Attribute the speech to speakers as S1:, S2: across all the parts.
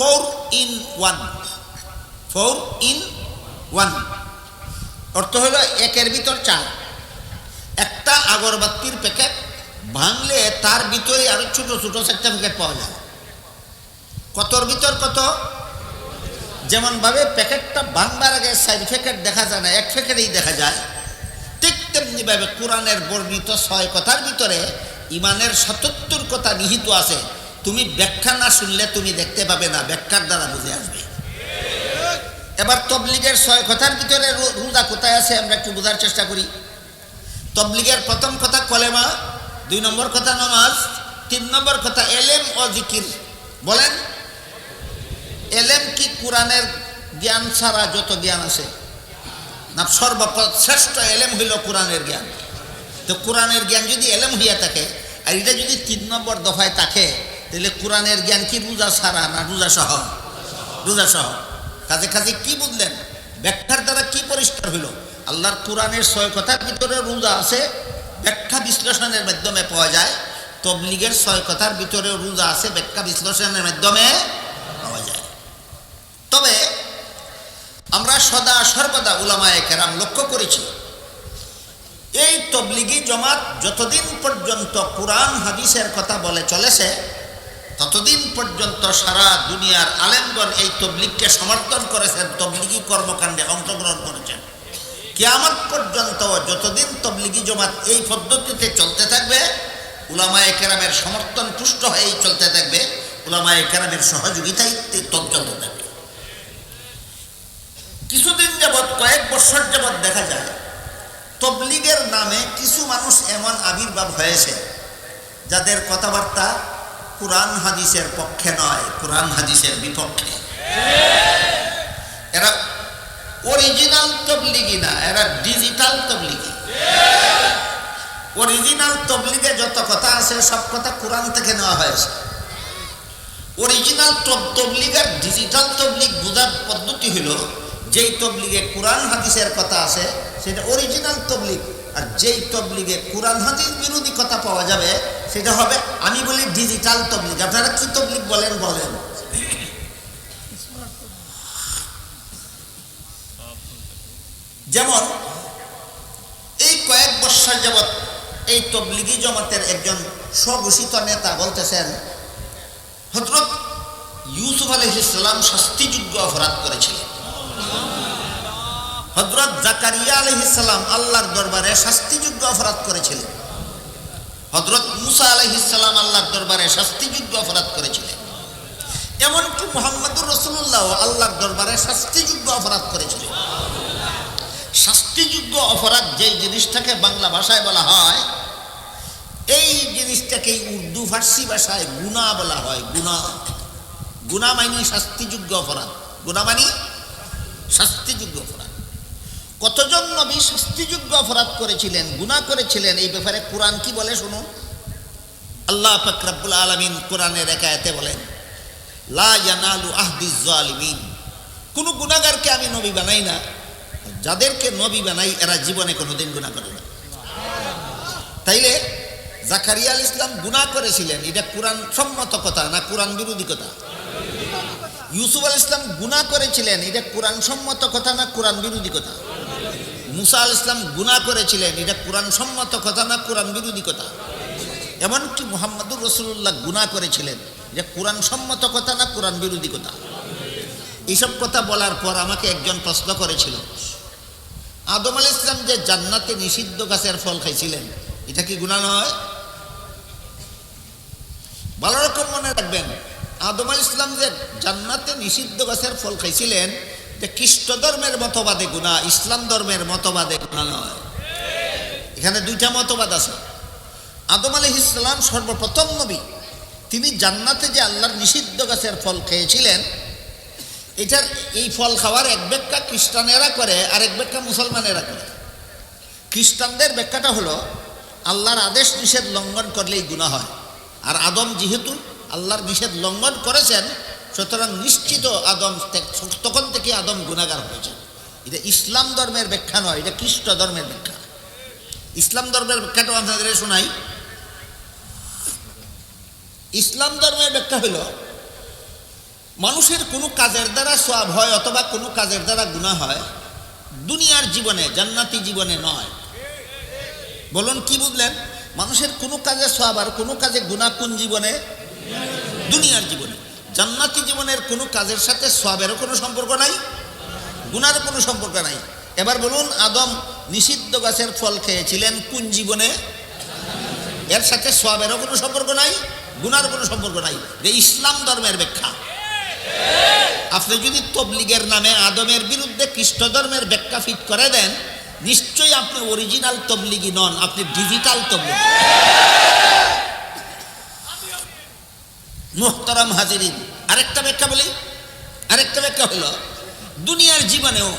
S1: Four in one four in one অর্থ হলো একের ভিতর চার। একটা আগরবাতির প্যাকেট ভাঙলে তার ভিতরে আরও ছোট ছোট সার্টিফিকেট পাওয়া যায়। কতর ভিতর কত? যেমন ভাবে প্যাকেটটা ভাঙবার আগে সাইড প্যাকেট দেখা যায় না, এক প্যাকেটেই দেখা যায়। ঠিক তেমনি ভাবে কোরআনের বর্ণিত ছয় কথার ভিতরে ইমানের সাতাত্তর কথা নিহিত আছে। তুমি ব্যাখ্যা না শুনলে তুমি দেখতে পাবে না, ব্যাখ্যার দ্বারা বুঝে আসবে। এবার তবলিগের ছয় কথার ভিতরে রোজা কোথায় আছে আমরা একটু বোঝার চেষ্টা করি। তবলিগের প্রথম কথা কলেমা, দুই নম্বর কথা নামাজ, তিন নম্বর কথা এলেম ও জিকির। বলেন, এলেম কি কোরআনের জ্ঞান ছাড়া যত জ্ঞান আছে? না, সর্বশ্রেষ্ঠ এলেম হইল কোরআনের জ্ঞান। তো কোরআনের জ্ঞান যদি এলেম হইয়া থাকে, আর এটা যদি তিন নম্বর দফায় থাকে তাহলে কোরআনের জ্ঞান কি রোজা ছাড়া না রোজা সহ রোজা সহ কাজে কাজে কি বুঝলেন? ব্যাখ্যার দ্বারা কি পরিষ্কার হইল? আল্লাহর কোরআনের ছয় কথার ভিতরে রোজা আছে, ব্যাখ্যা বিশ্লেষণের মাধ্যমে পাওয়া যায়। তবলিগের ছয় কথার ভিতরে রোজা আছে, ব্যাখ্যা বিশ্লেষণের মাধ্যমে পাওয়া যায়। তবে আমরা সদা সর্বদা উলামায়ে কেরাম লক্ষ্য করেছি, এই তবলিগি জমাত যতদিন পর্যন্ত কোরআন, হাদিসের কথা বলে চলেছে ততদিন পর্যন্ত সারা দুনিয়ার আলেমগণ এই তবলিগকে সমর্থন করেছেন, তবলিগি কর্মকাণ্ডে অংশগ্রহণ করেছেন। কিয়ামত পর্যন্ত যতদিন তবলিগি জমাত এই পদ্ধতিতে চলতে থাকবে, উলামায়ে কেরামের সমর্থন পুষ্ট হয়েই চলতে থাকবে, উলামায়ে কেরামের সহযোগিতায় চলতে থাকবে। কিছুদিন যাবৎ, কয়েক বছর যাবৎ দেখা যায়, তবলিগের নামে কিছু মানুষ এমন আবির্ভাব হয়েছে, যাদের কথাবার্তা কোরআন হাদিসের পক্ষে নয়, কোরআন হাদিসের বিপক্ষে। এরা অরিজিনাল তবলিগি না, এরা ডিজিটাল তবলিগি। অরিজিনাল তবলিগে যত কথা আছে, সব কথা কোরআন থেকে নেওয়া হয়েছে। অরিজিনাল তবলিগের ডিজিটাল তবলিগ বোঝার পদ্ধতি হলো যেই তবলিগে কোরআন, হাদিসের কথা আছে সেটা অরিজিনাল তবলিগ। আর যেই তবলিগে কোরআন, হাদিস বিরোধী কথা পাওয়া যাবে, সেটা হবে আমি বলি ডিজিটাল তবলিগ। আপনারা কি তবলিগ বলেন বলেন। যেমন, এই কয়েক বৎসর যাবৎ এই তবলিগি জমাতের একজন স্বঘোষিত নেতা বলতেছেন হজরত ইউসুফ আলহিসাম শাস্তিযোগ্য অপরাধ করেছিলেন হজরত জাকারিয়া আলহিসাল্লাম আল্লাহর দরবারে শাস্তিযোগ্য অপরাধ করেছিলেন। হজরত মুসা আলহিসাল্লাম আল্লাহর দরবারে শাস্তিযোগ্য অপরাধ করেছিলেন। এমনকি মোহাম্মদুর রসুল্লাহ আল্লাহর দরবারে শাস্তিযোগ্য অপরাধ করেছিলেন। শাস্তিযোগ্য অপরাধ যেই জিনিসটাকে বাংলা ভাষায় বলা হয়, এই জিনিসটাকে উর্দু ফার্সি ভাষায় গুণা বলা হয়। গুণা গুণা মানি শাস্তিযোগ্য অপরাধ। গুণা মানি শাস্তিযোগ্য অপরাধ। কতজন নবী শাস্তিযোগ্য অপরাধ করেছিলেন গুণা করেছিলেন, এই ব্যাপারে কোরআন কি বলে শুনুন আল্লাহ ফাকরাবুল আলমিন কোরআনের একায়তে বলেন, লা ইয়ানালু আহদিজ জালিমিন কোনো গুণাগারকে আমি নবী বানাই না যাদেরকে নবী বানাই, এরা জীবনে কোনোদিন গুণা করে না। তাইলে জাকারিয়া আল ইসলাম গুণা করেছিলেন, এটা কোরআন সম্মত কথা না কোরআন বিরোধী কথা? ইউসুফ আল ইসলাম গুণা করেছিলেন, এটা কোরআন সম্মত কথা না কোরআন বিরোধী কথা? মুসা আল ইসলাম গুণা করেছিলেন, এটা কোরআন সম্মত কথা না কোরআন বিরোধী কথা? এমনকি মোহাম্মদুর রসুল্লাহ গুণা করেছিলেন যে কোরআন সম্মত কথা না কোরআন বিরোধী কথা? এইসব কথা বলার পর আমাকে একজন প্রশ্ন করেছিল, আদম আল ইসলাম যে জান্নাতে নিষিদ্ধ গাছের ফল খাইছিলেন, এটা কি গুণা নয়? ভালো রকম মনে রাখবেন, আদম আল ইসলাম যে জান্নাতে নিষিদ্ধ গাছের ফল খাইছিলেন যে খ্রিস্ট ধর্মের মতবাদে গুণা ইসলাম ধর্মের মতবাদে গুণা নয়। এখানে দুইটা মতবাদ আছে। আদম আলী ইসলাম সর্বপ্রথম নবী, তিনি জান্নাতে যে আল্লাহর নিষিদ্ধ গাছের ফল খেয়েছিলেন, এটার এই ফল খাওয়ার এক ব্যাখ্যা খ্রিস্টানেরা করে, আর এক ব্যাখ্যা মুসলমানেরা করে। খ্রিস্টানদের ব্যাখ্যাটা হলো, আল্লাহর আদেশ নিষেধ লঙ্ঘন করলেই গুণা হয়। আর আদম যেহেতু আল্লাহর নিষেধ লঙ্ঘন করেছেন, সুতরাং নিশ্চিত আদম তখন থেকে আদম গুণাগার হয়েছে। এটা ইসলাম ধর্মের ব্যাখ্যা নয়, এটা খ্রিস্ট ধর্মের ব্যাখ্যা। ইসলাম ধর্মের ব্যাখ্যাটাও আপনাদের শোনাই। ইসলাম ধর্মের ব্যাখ্যা হলো, মানুষের কোনো কাজের দ্বারা সব হয় অথবা কোনো কাজের দ্বারা গুণা হয়, দুনিয়ার জীবনে, জান্নাতি জীবনে নয়। বলুন কি বুঝলেন? মানুষের কোনো কাজে সব আর কোনো কাজে গুণা কোন জীবনে? দুনিয়ার জীবনে। জান্নাতি জীবনের কোনো কাজের সাথে সবেরও কোনো সম্পর্ক নাই গুনার কোনো সম্পর্ক নাই। এবার বলুন, আদম নিষিদ্ধ গাছের ফল খেয়েছিলেন কোন জীবনে? এর সাথে সবেরও কোনো সম্পর্ক নাই গুনার কোনো সম্পর্ক নাই। যে ইসলাম ধর্মের ব্যাখ্যা। আপনি যদি তবলিগের নামে আদমের বিরুদ্ধে খ্রিস্ট ধর্মের ব্যাখ্যা ফিট করে দেন, নিশ্চয়ই আপনি অরিজিনাল তবলিগি নন, আপনি ডিজিটাল তবলিগি। মোহতরম হাজিরিন আরেকটা ব্যাখ্যা বলি। আরেকটা ব্যাখ্যা হলো, দুনিয়ার জীবনেও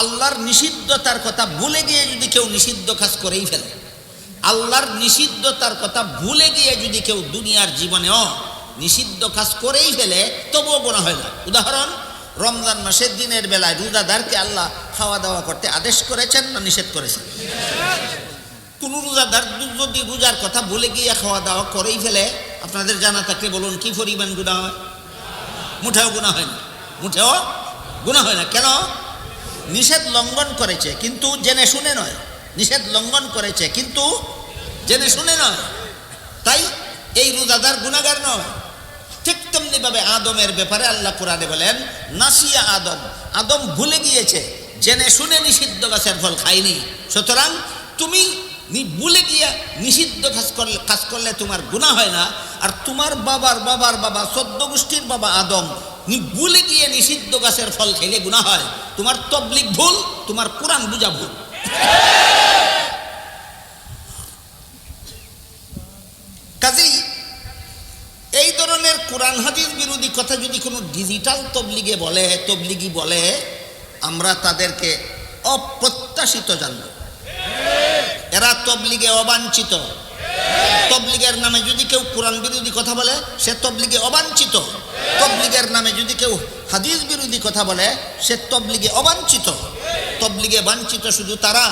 S1: আল্লাহর নিষিদ্ধতার কথা ভুলে গিয়ে যদি কেউ নিষিদ্ধ কাজ করেই ফেলে, আল্লাহর নিষিদ্ধতার কথা ভুলে গিয়ে যদি কেউ দুনিয়ার জীবনেও নিষিদ্ধ কাজ করেই ফেলে, তবুও গোনা হয় না। উদাহরণ, রমজান মাসের দিনের বেলায় রোজাদারকে আল্লাহ খাওয়া দাওয়া করতে আদেশ করেছেন না নিষেধ করেছেন? কোন রোজাদার যদি রোজার কথা ভুলে গিয়ে খাওয়া দাওয়া করেই ফেলে, আপনাদের জানা থাকলে বলুন, কি পরিমাণ গুণা হয়? মুঠেও গুণা হয় না। মুঠেও গুণা হয় না। কেন? নিষেধ লঙ্ঘন করেছে, কিন্তু জেনে শুনে নয়। নিষেধ লঙ্ঘন করেছে, কিন্তু জেনে শুনে নয়। তাই এই রোজাদার গুণাগার নয়। ঠিক তেমনিভাবে আদমের ব্যাপারে আল্লাহ কোরআনে বলেন, নাসিয়া আদম। আদম ভুলে গিয়েছে, জেনে শুনে নিষিদ্ধ গাছের ফল খায়নি। সুতরাং তুমি নি- ভুলে গিয়া নিষিদ্ধ কাজ করলে কাজ করলে তোমার গুণা হয় না। আর তোমার বাবার বাবার বাবা, সদ্য গোষ্ঠীর বাবা আদম, নি ভুলে গিয়ে নিষিদ্ধ গাছের ফল খেলে গুণা হয়। তোমার তবলিক ভুল, তোমার কোরআন বুঝা ভুল। কাজেই এই ধরনের কোরআন হাদিস বিরোধী কথা যদি কোনো ডিজিটাল তবলিগে বলে তবলিগি বলে, আমরা তাদেরকে অপ্রত্যাশিত জানব। এরা তবলিগে অবাঞ্ছিত। তবলিগের নামে যদি কেউ কোরআন বিরোধী কথা বলে, সে তবলিগে অবাঞ্ছিত। তবলিগের নামে যদি কেউ হাদিস বিরোধী কথা বলে, সে তবলিগে অবাঞ্ছিত। তবলিগে বাঞ্ছিত শুধু তারা,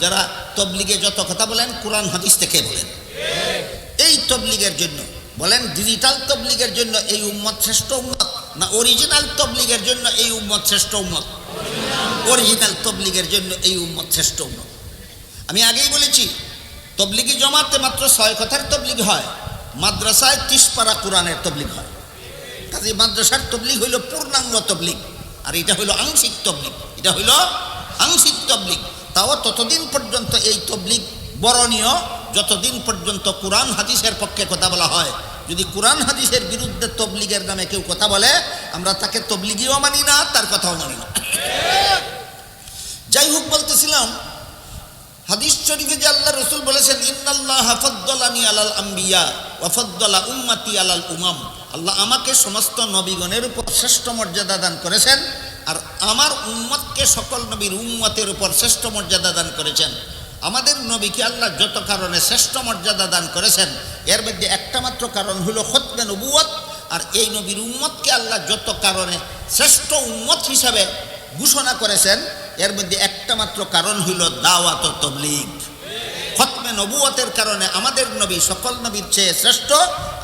S1: যারা তবলিগে যত কথা বলেন, কোরআন, হাদিস থেকে বলেন। এই তবলিগের জন্য, বলেন ডিজিটাল তবলিগের জন্য এই উম্মত শ্রেষ্ঠ উম্মত, না অরিজিনাল তবলিগের জন্য এই উম্মত শ্রেষ্ঠ উম্মত? অরিজিনাল তবলিগের জন্য এই উম্মত শ্রেষ্ঠ উম্মত। আমি আগেই বলেছি, তবলিগি জমাতে মাত্র ছয় কথার তবলিগ হয়। মাদ্রাসায় তিসপাড়া কোরআনের তবলিগ হয়। কাজে মাদ্রাসার তবলিগ হইল পূর্ণাঙ্গ তবলিগ, আর এটা হইল আংশিক তবলিগ, এটা হইল আংশিক তবলিগ। তাও ততদিন পর্যন্ত এই তবলিগ বরণীয়, যতদিন পর্যন্ত কোরআন হাদিসের পক্ষে কথা বলা হয়। যদি কোরআন হাদিসের বিরুদ্ধে তবলিগের নামে কেউ কথা বলে, আমরা তাকে তবলিগিও মানি না, তার কথাও মানি না। যাই হোক, বলতেছিলাম হাদিস শরীফে যে আল্লাহ রসুল বলেছেন, ইন্নাল্লাহ হাফদ্দালানি আলাল আম্বিয়া ওয়াফদ্দালা উম্মাতি আলাল উমাম। আল্লাহ আমাকে সমস্ত নবীগণের উপর শ্রেষ্ঠ মর্যাদা দান করেছেন আর আমার উম্মতকে সকল নবীর উম্মতের উপর শ্রেষ্ঠ মর্যাদা দান করেছেন। আমাদের নবীকে আল্লাহ যত কারণে শ্রেষ্ঠ মর্যাদা দান করেছেন, এর মধ্যে একটা মাত্র কারণ হলো খতমে নবুয়ত আর এই নবীর উম্মতকে আল্লাহ যত কারণে শ্রেষ্ঠ উম্মত হিসাবে ঘোষণা করেছেন, এর মধ্যে একটা মাত্র কারণ হইল দাওয়াত তবলিগ। খতমে নবুয়তের কারণে আমাদের নবী সকল নবীর চেয়ে শ্রেষ্ঠ,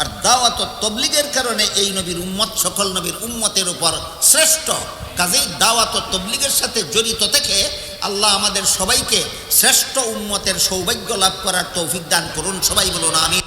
S1: আর দাওয়াত তবলিগের কারণে এই নবীর উম্মত সকল নবীর উম্মতের উপর শ্রেষ্ঠ। কাজেই দাওয়াত তবলিগের সাথে জড়িত থেকে আল্লাহ আমাদের সবাইকে শ্রেষ্ঠ উম্মতের সৌভাগ্য লাভ করার তৌফিক দান করুন। সবাই বলুন আমি